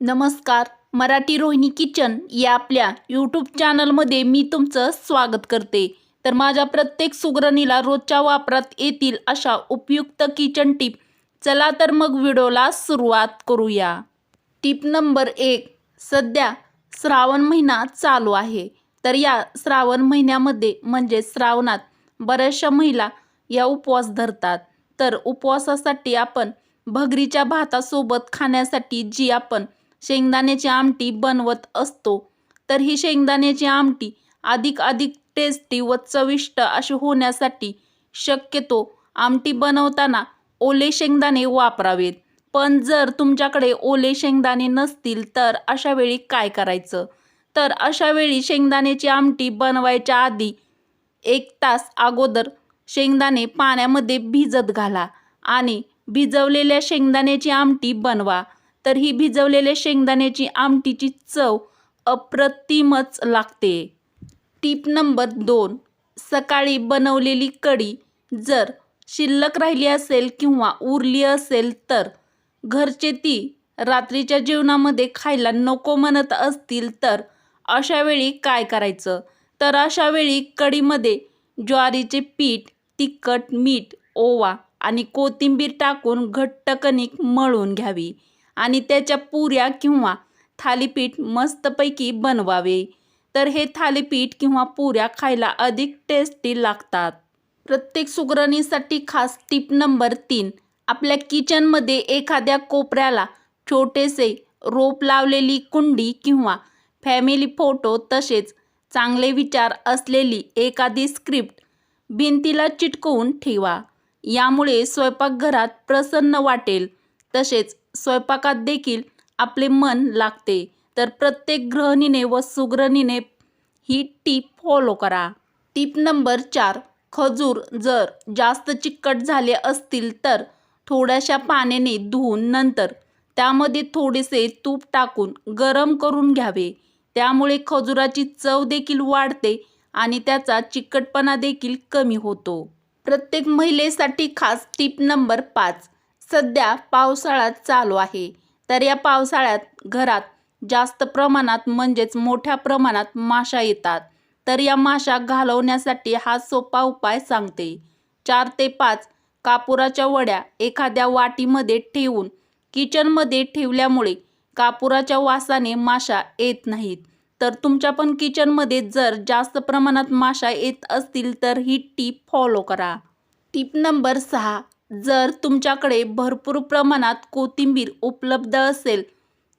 नमस्कार मराठी रोहिणी किचन या आपल्या यूट्यूब चॅनलमध्ये मी तुमचं स्वागत करते. तर माझ्या प्रत्येक सुगरणीला रोजच्या वापरात येतील अशा उपयुक्त किचन टिप. चला तर मग व्हिडिओला सुरुवात करूया. टिप नंबर एक सध्या श्रावण महिना चालू आहे. तर या श्रावण महिन्यामध्ये म्हणजे श्रावणात बऱ्याचशा महिला या उपवास धरतात. तर उपवासासाठी आपण भगरीच्या भातासोबत खाण्यासाठी जी आपण शेंगदाण्याची आमटी बनवत असतो तर ही शेंगदाण्याची आमटी अधिक अधिक टेस्टी व चविष्ट अशी होण्यासाठी शक्यतो आमटी बनवताना ओले शेंगदाणे वापरावेत. पण जर तुमच्याकडे ओले शेंगदाणे नसतील तर अशा वेळी काय करायचं? तर अशा वेळी शेंगदाण्याची आमटी बनवायच्या आधी एक तास अगोदर शेंगदाणे पाण्यामध्ये भिजत घाला आणि भिजवलेल्या शेंगदाण्याची आमटी बनवा. तर ही भिजवलेल्या शेंगदाण्याची आमटीची चव अप्रतिमच लागते. टीप नंबर दोन. सकाळी बनवलेली कढी जर शिल्लक राहिली असेल किंवा उरली असेल तर घरचे ती रात्रीच्या जेवणामध्ये खायला नको म्हणत असतील तर अशा वेळी काय करायचं? तर अशा वेळी कढीमध्ये ज्वारीचे पीठ तिखट मीठ ओवा आणि कोथिंबीर टाकून घट्ट कणिक मळून घ्यावी. आणि त्याच्या पुऱ्या किंवा थालीपीठ मस्तपैकी बनवावे. तर हे थालीपीठ किंवा पुऱ्या खायला अधिक टेस्टी लागतात. प्रत्येक सुगरणीसाठी खास टिप नंबर तीन. आपल्या किचनमध्ये एखाद्या कोपऱ्याला छोटेसे रोप लावलेली कुंडी किंवा फॅमिली फोटो तसेच चांगले विचार असलेली एखादी स्क्रिप्ट भिंतीला चिटकवून ठेवा. यामुळे स्वयंपाकघरात प्रसन्न वाटेल. तसेच स्वयंपाकात देखील आपले मन लागते. तर प्रत्येक गृहिणीने व सुग्रणीने ही टीप फॉलो करा. टीप नंबर चार खजूर जर जास्त चिकट झाले असतील तर थोड्याशा पाण्याने धुवून नंतर त्यामध्ये थोडेसे तूप टाकून गरम करून घ्यावे. त्यामुळे खजुराची चव देखील वाढते आणि त्याचा चिकटपणा देखील कमी होतो. प्रत्येक महिलेसाठी खास टीप नंबर पाच सध्या पावसाळा चालू आहे. तर या पावसाळ्यात घरात जास्त प्रमाणात म्हणजेच मोठ्या प्रमाणात माशा येतात. तर या माशा घालवण्यासाठी हा सोपा उपाय सांगते. चार ते पाच कापुराच्या वड्या एखाद्या वाटीमध्ये ठेवून किचनमध्ये ठेवल्यामुळे कापुराच्या वासाने माशा येत नाहीत. तर तुमच्या पण किचनमध्ये जर जास्त प्रमाणात माशा येत असतील तर ही टीप फॉलो करा. टीप नंबर सहा जर तुमच्याकडे भरपूर प्रमाणात कोथिंबीर उपलब्ध असेल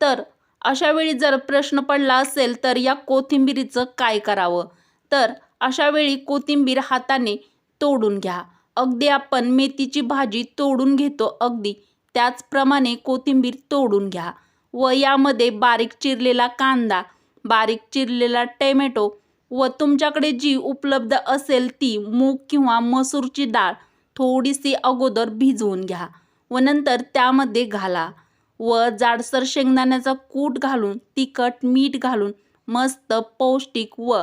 तर अशावेळी जर प्रश्न पडला असेल तर या कोथिंबीरीचं काय करावं? तर अशावेळी कोथिंबीर हाताने तोडून घ्या. अगदी आपण मेथीची भाजी तोडून घेतो अगदी. त्याचप्रमाणे कोथिंबीर तोडून घ्या. व यामध्ये बारीक चिरलेला कांदा बारीक चिरलेला टॅमॅटो व तुमच्याकडे जी उपलब्ध असेल ती मूग किंवा मसूरची डाळ थोडीशी अगोदर भिजवून घ्या व नंतर त्यामध्ये घाला व जाडसर शेंगदाण्याचा कूट घालून तिखट मीठ घालून मस्त पौष्टिक व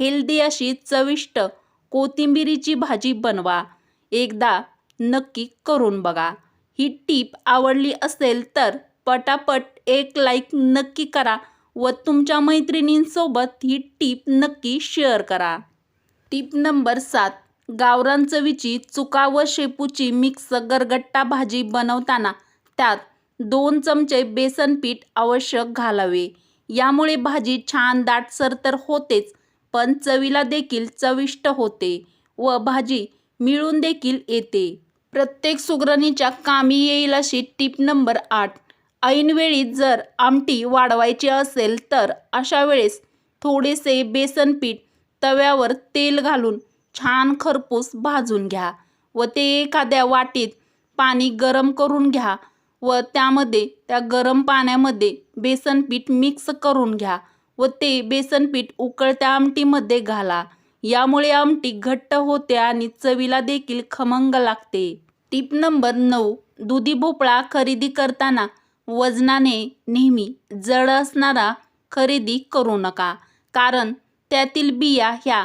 हेल्दी अशी चविष्ट कोथिंबिरीची भाजी बनवा. एकदा नक्की करून बघा. ही टीप आवडली असेल तर पटापट एक लाईक नक्की करा व तुमच्या मैत्रिणींसोबत ही टीप नक्की शेअर करा. टीप नंबर सात. गावरान चवीची चुका व शेपूची मिक्स गरगट्टा भाजी बनवताना त्यात दोन चमचे बेसन पीठ आवश्यक घालावे. यामुळे भाजी छान दाटसर तर होतेच पण चवीला देखील चविष्ट होते व भाजी मिळून देखील येते. प्रत्येक सुगरणीच्या कामी येईल अशी टीप नंबर आठ. ऐनवेळी जर आमटी वाढवायची असेल तर अशा वेळेस थोडेसे बेसन पीठ तव्यावर तेल घालून छान खरपूस भाजून घ्या व ते एखाद्या वाटीत पाणी गरम करून घ्या व त्यामध्ये त्या गरम पाण्यामध्ये बेसन पीठ मिक्स करून घ्या व ते बेसन पीठ उकळत्या आमटीमध्ये घाला. यामुळे आमटी घट्ट होते आणि चवीला देखील खमंग लागते. टीप नंबर नऊ दुधी भोपळा खरेदी करताना वजनाने नेहमी जड असणारा खरेदी करू नका कारण त्यातील बिया ह्या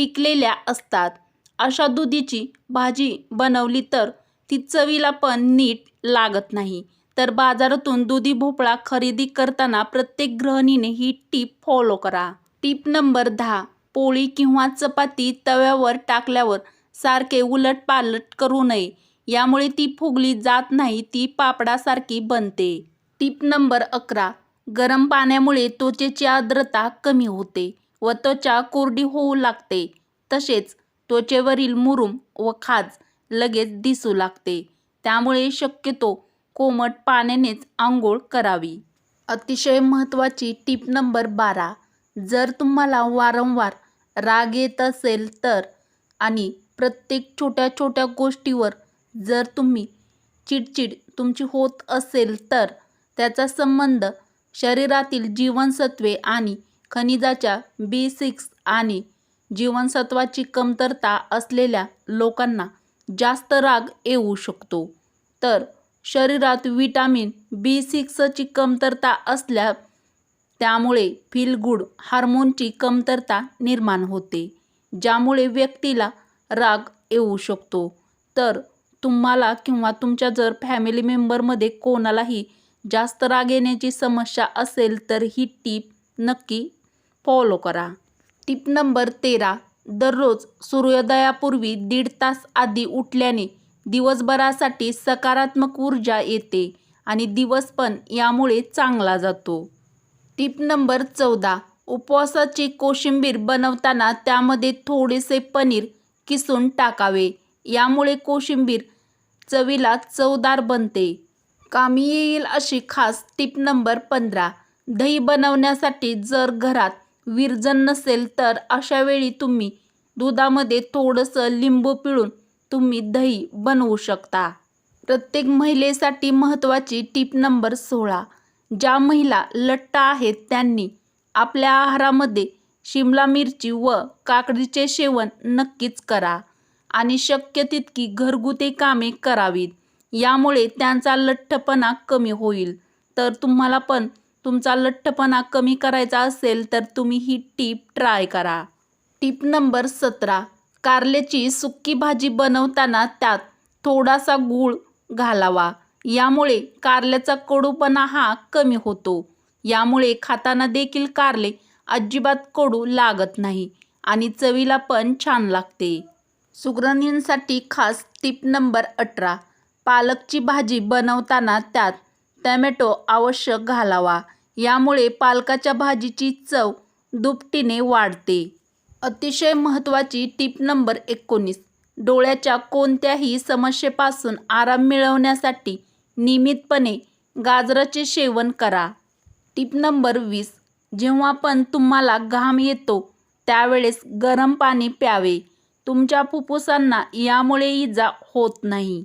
पिकलेल्या असतात. अशा दुधीची भाजी बनवली तर ती चवीला पण नीट लागत नाही. तर बाजारातून दुधी भोपळा खरेदी करताना प्रत्येक गृहिणीने ही टीप फॉलो करा. टीप नंबर दहा पोळी किंवा चपाती तव्यावर टाकल्यावर सारखे उलट पालट करू नये. यामुळे ती फुगली जात नाही ती पापडासारखी बनते. टीप नंबर अकरा गरम पाण्यामुळे त्वचेची आर्द्रता कमी होते. व त्वचा कोरडी होऊ लागते. तसेच त्वचेवरील मुरूम व खाज लगेच दिसू लागते. त्यामुळे शक्यतो कोमट पाण्यानेच आंघोळ करावी. अतिशय महत्त्वाची टीप नंबर बारा. जर तुम्हाला वारंवार राग येत असेल तर आणि प्रत्येक छोट्या छोट्या गोष्टीवर जर तुम्ही चिडचिड तुमची होत असेल तर त्याचा संबंध शरीरातील जीवनसत्वे आणि खनिजाच्या बी सिक्स आणि जीवनसत्वाची कमतरता असलेल्या लोकांना जास्त राग येऊ शकतो. तर शरीरात विटामिन बी सिक्सची कमतरता असल्या त्यामुळे फील गुड हार्मोनची कमतरता निर्माण होते ज्यामुळे व्यक्तीला राग येऊ शकतो. तर तुम्हाला किंवा तुमच्या जर फॅमिली मेंबरमध्ये कोणालाही जास्त राग येण्याची समस्या असेल तर ही टीप नक्की फॉलो करा. टीप नंबर तेरा. दररोज सूर्योदयापूर्वी दीड तास आधी उठल्याने दिवसभरासाठी सकारात्मक ऊर्जा येते आणि दिवस पण यामुळे चांगला जातो. टीप नंबर चौदा. उपवासाची कोशिंबीर बनवताना त्यामध्ये थोडेसे पनीर किसून टाकावे. यामुळे कोशिंबीर चवीला चवदार बनते. कामी येईल अशी खास टीप नंबर पंधरा. दही बनवण्यासाठी जर घरात विरजण नसेल तर अशा वेळी तुम्ही दुधामध्ये थोडंसं लिंबू पिळून तुम्ही दही बनवू शकता. प्रत्येक महिलेसाठी महत्त्वाची टीप नंबर सोळा. ज्या महिला लठ्ठ आहेत त्यांनी आपल्या आहारामध्ये शिमला मिरची व काकडीचे सेवन नक्कीच करा आणि शक्य तितकी घरगुती कामे करावीत. यामुळे त्यांचा लठ्ठपणा कमी होईल. तर तुम्हाला पण तुमचा लठ्ठपणा कमी करायचा असेल तर तुम्ही ही टीप ट्राय करा. टीप नंबर सतरा. कारल्याची सुक्की भाजी बनवताना त्यात थोडासा गूळ घालावा. यामुळे कारल्याचा कडूपणा हा कमी होतो. यामुळे खाताना देखील कारले अजिबात कडू लागत नाही आणि चवीला पण छान लागते. सुगरणींसाठी खास टीप नंबर अठरा. पालकची भाजी बनवताना त्यात टॅमॅटो आवश्यक घालावा. यामुळे पालकाच्या भाजीची चव दुपटीने वाढते. अतिशय महत्त्वाची टीप नंबर एकोणीस. डोळ्याच्या कोणत्याही समस्येपासून आराम मिळवण्यासाठी नियमितपणे गाजराचे सेवन करा. टीप नंबर वीस. जेव्हा पण तुम्हाला घाम येतो त्यावेळेस गरम पाणी प्यावे. तुमच्या फुफ्फुसांना यामुळे इजा होत नाही.